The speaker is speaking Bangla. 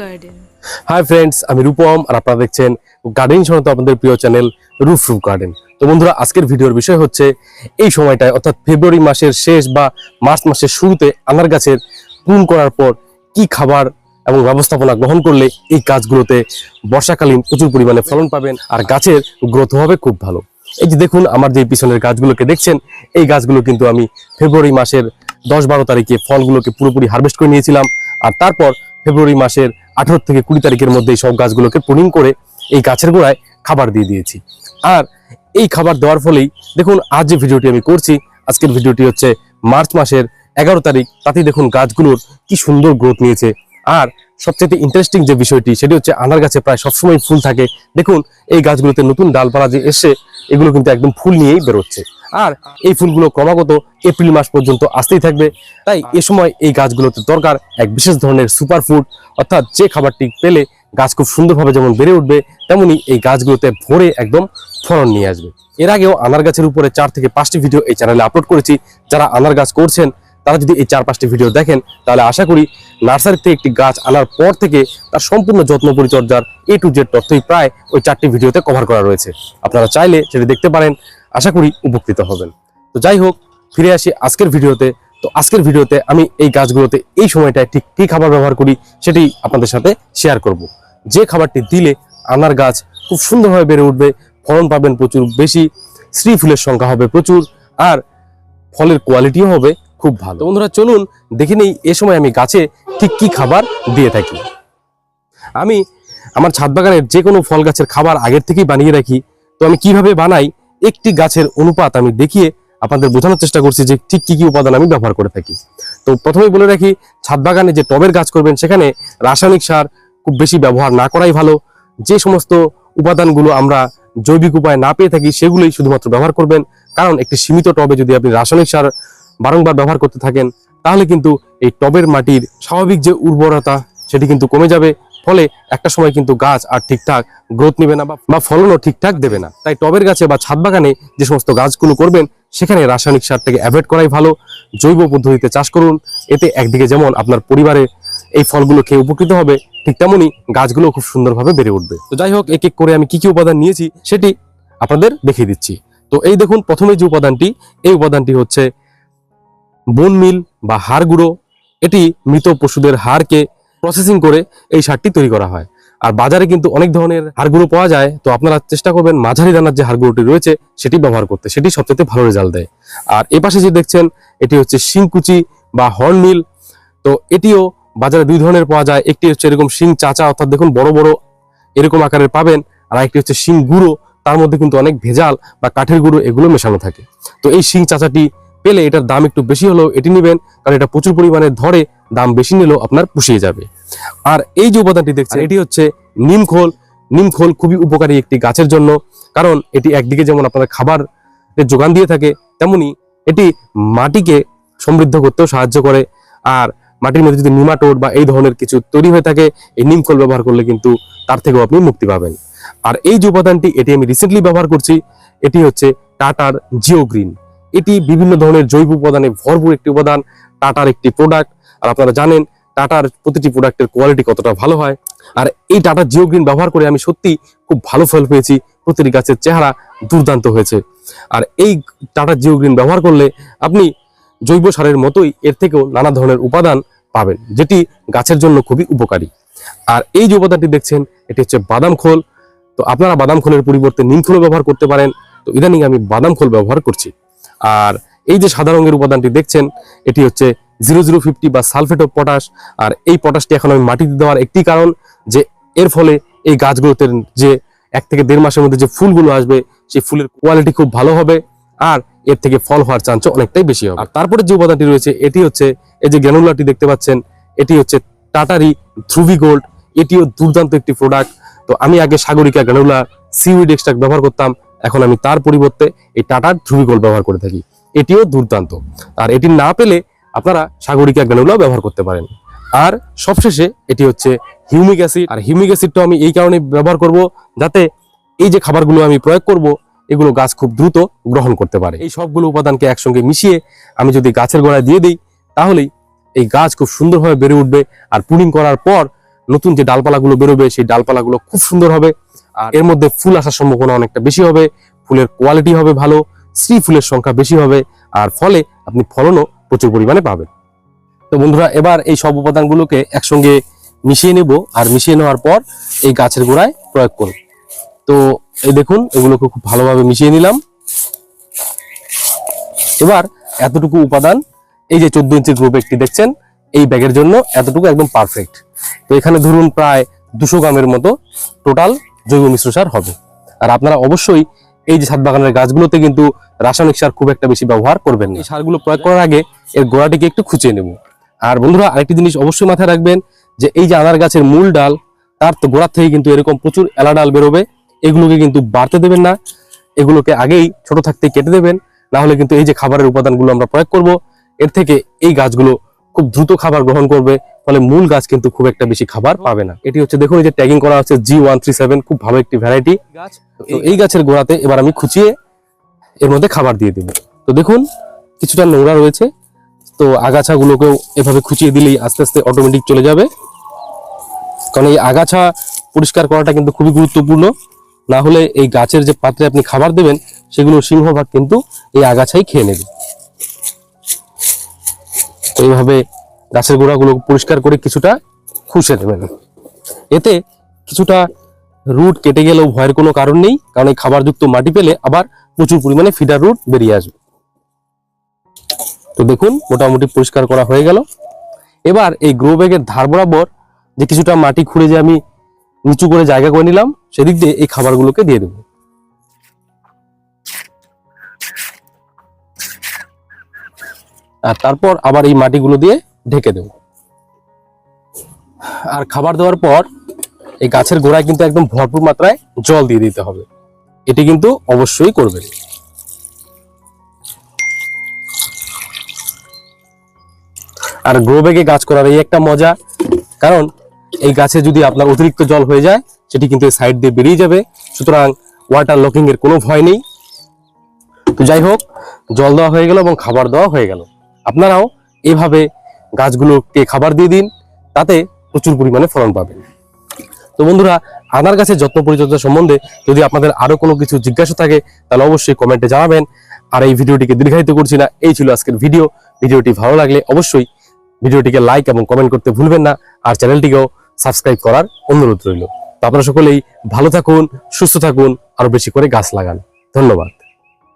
Garden. হাই ফ্রেন্ডস আমি রূপম আর আপনারা দেখছেন গার্ডেন সনত আপনাদের প্রিয় চ্যানেল রুফ রুফ গার্ডেন তো বন্ধুরা, আজকের ভিডিওর বিষয় হচ্ছে এই সময়টায়, অর্থাৎ ফেব্রুয়ারি মাসের শেষ বা মার্চ মাসের শুরুতে আনার গাছের পূরণ করার পর কি খাবার এবং ব্যবস্থাপনা গ্রহণ করলে এই গাছগুলোতে বর্ষাকালীন প্রচুর পরিমাণে ফলন পাবেন আর গাছের গ্রোথ হবে খুব ভালো। এই যে দেখুন, আমার যে পিছনের গাছগুলোকে দেখছেন, এই গাছগুলো কিন্তু আমি ফেব্রুয়ারি মাসের দশ বারো তারিখে ফলগুলোকে পুরোপুরি হারভেস্ট করে নিয়েছিলাম। আর তারপর ফেব্রুয়ারি মাসের আঠারো থেকে কুড়ি তারিখের মধ্যে এই সব গাছগুলোকে প্রুনিং করে এই গাছের গোড়ায় খাবার দিয়ে দিয়েছি। আর এই খাবার দেওয়ার ফলেই দেখুন, আজ যে ভিডিওটি আমি করছি, আজকের ভিডিওটি হচ্ছে মার্চ মাসের এগারো তারিখ। তাতেই দেখুন গাছগুলোর কি সুন্দর গ্রোথ নিয়েছে। আর সবচেয়ে ইন্টারেস্টিং যে বিষয়টি, সেটি হচ্ছে আনার গাছে প্রায় সবসময় ফুল থাকে। দেখুন, এই গাছগুলোতে নতুন ডালপালা যে এসে এগুলো কিন্তু একদম ফুল নিয়েই বেরোচ্ছে। আর এই ফুলগুলো ক্রমাগত এপ্রিল মাস পর্যন্ত আসতেই থাকবে। তাই এ সময় এই গাছগুলোতে দরকার এক বিশেষ ধরনের সুপার ফুড অর্থাৎ যে খাবারটি পেলে গাছ খুব সুন্দরভাবে যেমন বেড়ে উঠবে, তেমনি এই গাছগুলোতে ভরে একদম ফলন নিয়ে আসবে। এর আগেও আনার গাছের উপরে চার থেকে পাঁচটি ভিডিও এই চ্যানেলে আপলোড করেছি। যারা আনার গাছ করছেন, তারা যদি এই চার পাঁচটি ভিডিও দেখেন, তাহলে আশা করি নার্সারি থেকে একটি গাছ আনার পর থেকে তার সম্পূর্ণ যত্ন পরিচর্যার এ টু জেড তথ্যই প্রায় ওই চারটি ভিডিওতে কভার করা রয়েছে। আপনারা চাইলে সেটি দেখতে পারেন। আশা করি উপকৃত হবেন। তো যাই হোক, ফিরে আসি আজকের ভিডিওতে। তো আজকের ভিডিওতে আমি এই গাছগুলোতে এই সময়টায় ঠিক কী খাবার ব্যবহার করি সেটি আপনাদের সাথে শেয়ার করব। যে খাবারটি দিলে আনার গাছ খুব সুন্দরভাবে বেড়ে উঠবে, ফলন পাবেন প্রচুর বেশি, শ্রী ফুলের সংখ্যা হবে প্রচুর, আর ফলের কোয়ালিটিও হবে খুব ভালো। বন্ধুরা, চলুন দেখে নেই এ সময় আমি গাছে ঠিক কী খাবার দিয়ে থাকি। আমি আমার ছাদ বাগানের যে কোনো ফল গাছের খাবার আগের থেকেই বানিয়ে রাখি। তো আমি কীভাবে বানাই একটি গাছের অনুপাত আমি দেখিয়ে আপনাদের বোঝানোর চেষ্টা করছি যে ঠিক কি কি উপাদান আমি ব্যবহার করে থাকি। তো প্রথমেই বলে রাখি, ছাদ বাগানে যে টবের গাছ করবেন, সেখানে রাসায়নিক সার খুব বেশি ব্যবহার না করাই ভালো। যে সমস্ত উপাদানগুলো আমরা জৈবিক উপায়ে না পেয়ে থাকি, সেগুলোই শুধুমাত্র ব্যবহার করবেন। কারণ একটি সীমিত টবে যদি আপনি রাসায়নিক সার বারংবার ব্যবহার করতে থাকেন, তাহলে কিন্তু এই টবের মাটির স্বাভাবিক যে উর্বরতা, সেটি কিন্তু কমে যাবে। ফলে একটা সময় কিন্তু গাছ আর ঠিকঠাক গ্রোথ নেবে না বা- ফলনও ঠিকঠাক দেবে না। তাই টবের গাছে বা ছাদ বাগানে যে সমস্ত গাছগুলো করবেন, সেখানে রাসায়নিক সারটাকে অ্যাভয়েড করাই ভালো। জৈব পদ্ধতিতে চাষ করুন। এতে একদিকে যেমন আপনার পরিবারে এই ফলগুলো খেয়ে উপকৃত হবে, ঠিক তেমনই গাছগুলো খুব সুন্দরভাবে বেড়ে উঠবে। তো যাই হোক এক এক করে আমি কি কি উপাদান নিয়েছি, সেটি আপনাদের দেখিয়ে দিচ্ছি। তো এই দেখুন, প্রথমে যে উপাদানটি, এই উপাদানটি হচ্ছে বোন মিল বা হাড় গুঁড়ো। এটি মৃত পশুদের হাড়কে প্রসেসিং করে এই সারটি তৈরি করা হয়। আর বাজারে কিন্তু অনেক ধরনের হাড়গুঁড়ো পাওয়া যায়, তো আপনারা চেষ্টা করবেন মাঝারি দানার যে হাড়গুঁড়োটি রয়েছে, সেটি ব্যবহার করতে, সেটি সবচেয়ে ভালো রেজাল্ট দেয়। আর এ পাশে যে দেখছেন, এটি হচ্ছে শিংকুচি বা হর্ন মিল তো এটিও বাজারে দুই ধরনের পাওয়া যায়, একটি হচ্ছে এরকম শিং চাচা, অর্থাৎ দেখুন বড় বড় এরকম আকারের পাবেন, আর একটি হচ্ছে শিং গুঁড়ো, তার মধ্যে কিন্তু অনেক ভেজাল বা কাঠের গুঁড়ো এগুলো মেশানো থাকে। তো এই শিং চাচাটি পেলে এটার দাম একটু বেশি হলেও এটি নেবেন, কারণ এটা প্রচুর পরিমাণে ধরে, দাম বেশি নিলেও আপনার পুষিয়ে যাবে। আর এই যে উপাদানটি দেখছেন এটি হচ্ছে নিমখোল নিমখোল খুবই উপকারী একটি গাছের জন্য, কারণ এটি একদিকে যেমন আপনার খাবার যোগান দিয়ে থাকে, তেমনি এটি মাটিকে সমৃদ্ধ করতেও সাহায্য করে। আর মাটির মধ্যে যদি নিমাটোড বা এই ধরনের কিছু তৈরি হয়ে থাকে, এই নিমখোল ব্যবহার করলে কিন্তু তার থেকেও আপনি মুক্তি পাবেন। আর এই যে উপাদানটি, এটি আমি রিসেন্টলি ব্যবহার করছি, এটি হচ্ছে টাটার জিও গ্রিন এটি বিভিন্ন ধরনের জৈব উপাদানে ভরপুর একটি উপাদান, টাটার একটি প্রোডাক্ট আর আপনারা জানেন টাটার প্রতিটি প্রোডাক্টের কোয়ালিটি কতটা ভালো হয়। আর এই টাটা জিও গ্রিন ব্যবহার করে আমি সত্যি খুব ভালো ফল পেয়েছি। প্রতিটি গাছের চেহারা দুর্দান্ত হয়েছে। আর এই টাটা জিও গ্রিন ব্যবহার করলে আপনি জৈব সারের মতোই এর থেকেও নানা ধরনের উপাদান পাবেন, যেটি গাছের জন্য খুবই উপকারী। আর এই যে উপাদানটি দেখছেন, এটি হচ্ছে বাদাম খোল। তো আপনারা বাদাম খোলের পরিবর্তে নিম খোলও ব্যবহার করতে পারেন। তো ইদানিং আমি বাদাম খোল ব্যবহার করছি। আর এই যে সাদা রঙের উপাদানটি দেখছেন, এটি হচ্ছে জিরো জিরো ফিফটি বা সালফেট অফ পটাশ আর এই পটাশটি এখন আমি মাটিতে দেওয়ার একটি কারণ যে এর ফলে এই গাছগুলোতে যে এক থেকে দেড় মাসের মধ্যে যে ফুলগুলো আসবে, সেই ফুলের কোয়ালিটি খুব ভালো হবে আর এর থেকে ফল হওয়ার চান্স অনেকটাই বেশি হবে। আর তারপরে যে উপাদানটি রয়েছে, এটি হচ্ছে এই যে গ্যানুলাটি দেখতে পাচ্ছেন, এটি হচ্ছে টাটারি ধ্রুবি গোল্ড এটিও দুর্দান্ত একটি প্রোডাক্ট তো আমি আগে সাগরিকা গ্যানুলা সিউইড এক্সট্রাক্ট ব্যবহার করতাম, এখন আমি তার পরিবর্তে এই টাটার ধ্রুবি গোল্ড ব্যবহার করে থাকি, এটিও দুর্দান্ত। আর এটি না পেলে আপনারা সাগরিকা গ্যানুলাও ব্যবহার করতে পারেন। আর সবশেষে এটি হচ্ছে হিউমিক অ্যাসিড। আর হিউমিক অ্যাসিডটা আমি এই কারণে ব্যবহার করব যাতে এই যে খাবারগুলো আমি প্রয়োগ করব, এগুলো গাছ খুব দ্রুত গ্রহণ করতে পারে। এই সবগুলো উপাদানকে একসঙ্গে মিশিয়ে আমি যদি গাছের গোড়ায় দিয়ে দিই, তাহলেই এই গাছ খুব সুন্দরভাবে বেড়ে উঠবে। আর পুডিং করার পর নতুন যে ডালপালাগুলো বেরোবে, সেই ডালপালাগুলো খুব সুন্দর হবে। আর এর মধ্যে ফুল আসার সম্ভাবনা অনেকটা বেশি হবে। ফুলের কোয়ালিটি হবে ভালো, শ্রী ফুলের সংখ্যা বেশি হবে। আর ফলে আপনি ফলনও প্রচুর পরিমাণে পাবেন। তো বন্ধুরা, এবার এই সব উপাদানগুলোকে একসঙ্গে মিশিয়ে নেব আর মিশিয়ে নেওয়ার পর এই গাছের গোড়ায় প্রয়োগ করব। তো এই দেখুন, এগুলোকে খুব ভালোভাবে মিশিয়ে নিলাম। এবার এতটুকু উপাদান, এই যে চোদ্দ ইঞ্চির গ্রুপ একটি দেখছেন, এই ব্যাগের জন্য এতটুকু একদম পারফেক্ট তো এখানে ধরুন প্রায় দুশো গ্রামের মতো টোটাল জৈব মিশ্র সার হবে। আর আপনারা অবশ্যই এই যে ছাদ বাগানের গাছগুলোতে কিন্তু রাসায়নিক সার খুব একটা বেশি ব্যবহার করবেন না। সারগুলো প্রয়োগ করার আগে এর গোড়াটিকে একটু খুঁচিয়ে নেব। আর বন্ধুরা আরেকটি জিনিস অবশ্যই মাথায় রাখবেন যে এই যে আনার গাছের মূল ডাল তার তো গোড়ার থেকে কিন্তু এরকম প্রচুর এলা ডাল বেরোবে। এগুলোকে কিন্তু বাড়তে দেবেন না। এগুলোকে আগেই ছোট থাকতে কেটে দেবেন। না হলে কিন্তু এই যে খাবারের উপাদানগুলো আমরা প্রয়োগ করব এর থেকে এই গাছগুলো খুব দ্রুত খাবার গ্রহণ করবে। ফলে মূল গাছ কিন্তু খুব একটা বেশি খাবার পাবে না। এটি হচ্ছে দেখুন এই যে ট্যাগিং করা হচ্ছে জি ওয়ান থ্রি সেভেন খুব ভালো একটি ভ্যারাইটি গাছ এই গাছের গোড়াতে এবার আমি খুঁচিয়ে এর মধ্যে খাবার দিয়ে দেবো। তো দেখুন, কিছুটা নোংরা রয়েছে। তো আগাছাগুলোকেও এভাবে খুঁচিয়ে দিলেই আস্তে আস্তে অটোমেটিক চলে যাবে। কারণ এই আগাছা পরিষ্কার করাটা কিন্তু খুবই গুরুত্বপূর্ণ। না হলে এই গাছের যে পাত্রে আপনি খাবার দেবেন, সেগুলো সিংহভাগ কিন্তু এই আগাছাই খেয়ে নেবে। তো এইভাবে গাছের গোড়াগুলো পরিষ্কার করে কিছুটা খুশে দেবেন এতে কিছুটা রুট কেটে গেলেও ভয়ের কোনো কারণ নেই, কারণ এই খাবারযুক্ত মাটি পেলে আবার প্রচুর পরিমাণে ফিডার রুট বেরিয়ে আসবে। তো দেখুন, মোটামুটি পরিষ্কার করা হয়ে গেল। এবার এই গ্রো ব্যাগের ধার বরাবর যে কিছুটা মাটি খুঁড়ে যে আমি নিচু করে জায়গা করে নিলাম, সেদিক দিয়ে এই খাবারগুলোকে দিয়ে দেবো। আর তারপর আবার এই মাটিগুলো দিয়ে ঢেকে দেব। আর খাবার দেওয়ার পর এই গাছের গোড়ায় কিন্তু একদম ভরপুর মাত্রায় জল দিয়ে দিতে হবে। এটি কিন্তু অবশ্যই করবেন। আর গ্রো ব্যাগে গাছ করার এই একটা মজা, কারণ এই গাছে যদি আপনার অতিরিক্ত জল হয়ে যায়, সেটি কিন্তু সাইড দিয়ে বেরিয়ে যাবে। সুতরাং ওয়াটার লকিং এর কোনো ভয় নেই। তো যাই হোক, জল দেওয়া হয়ে গেল এবং খাবার দেওয়া হয়ে গেল। আপনারাও এভাবে গাছগুলোকে খাবার দিয়ে দিন, তাতে প্রচুর পরিমাণে ফলন পাবেন। তো বন্ধুরা, আনার গাছের যত্ন পরিচর্যা সম্বন্ধে যদি আপনাদের আরও কোনো কিছু জিজ্ঞাসা থাকে, তাহলে অবশ্যই কমেন্টে জানাবেন। আর এই ভিডিওটিকে দীর্ঘায়িত করছি না, এই ছিল আজকের ভিডিও। ভিডিওটি ভালো লাগলে অবশ্যই ভিডিওটিকে লাইক এবং কমেন্ট করতে ভুলবেন না, আর চ্যানেলটিকেও সাবস্ক্রাইব করার অনুরোধ রইল। তো আপনারা সকলেই ভালো থাকুন, সুস্থ থাকুন, আরও বেশি করে গাছ লাগান। ধন্যবাদ।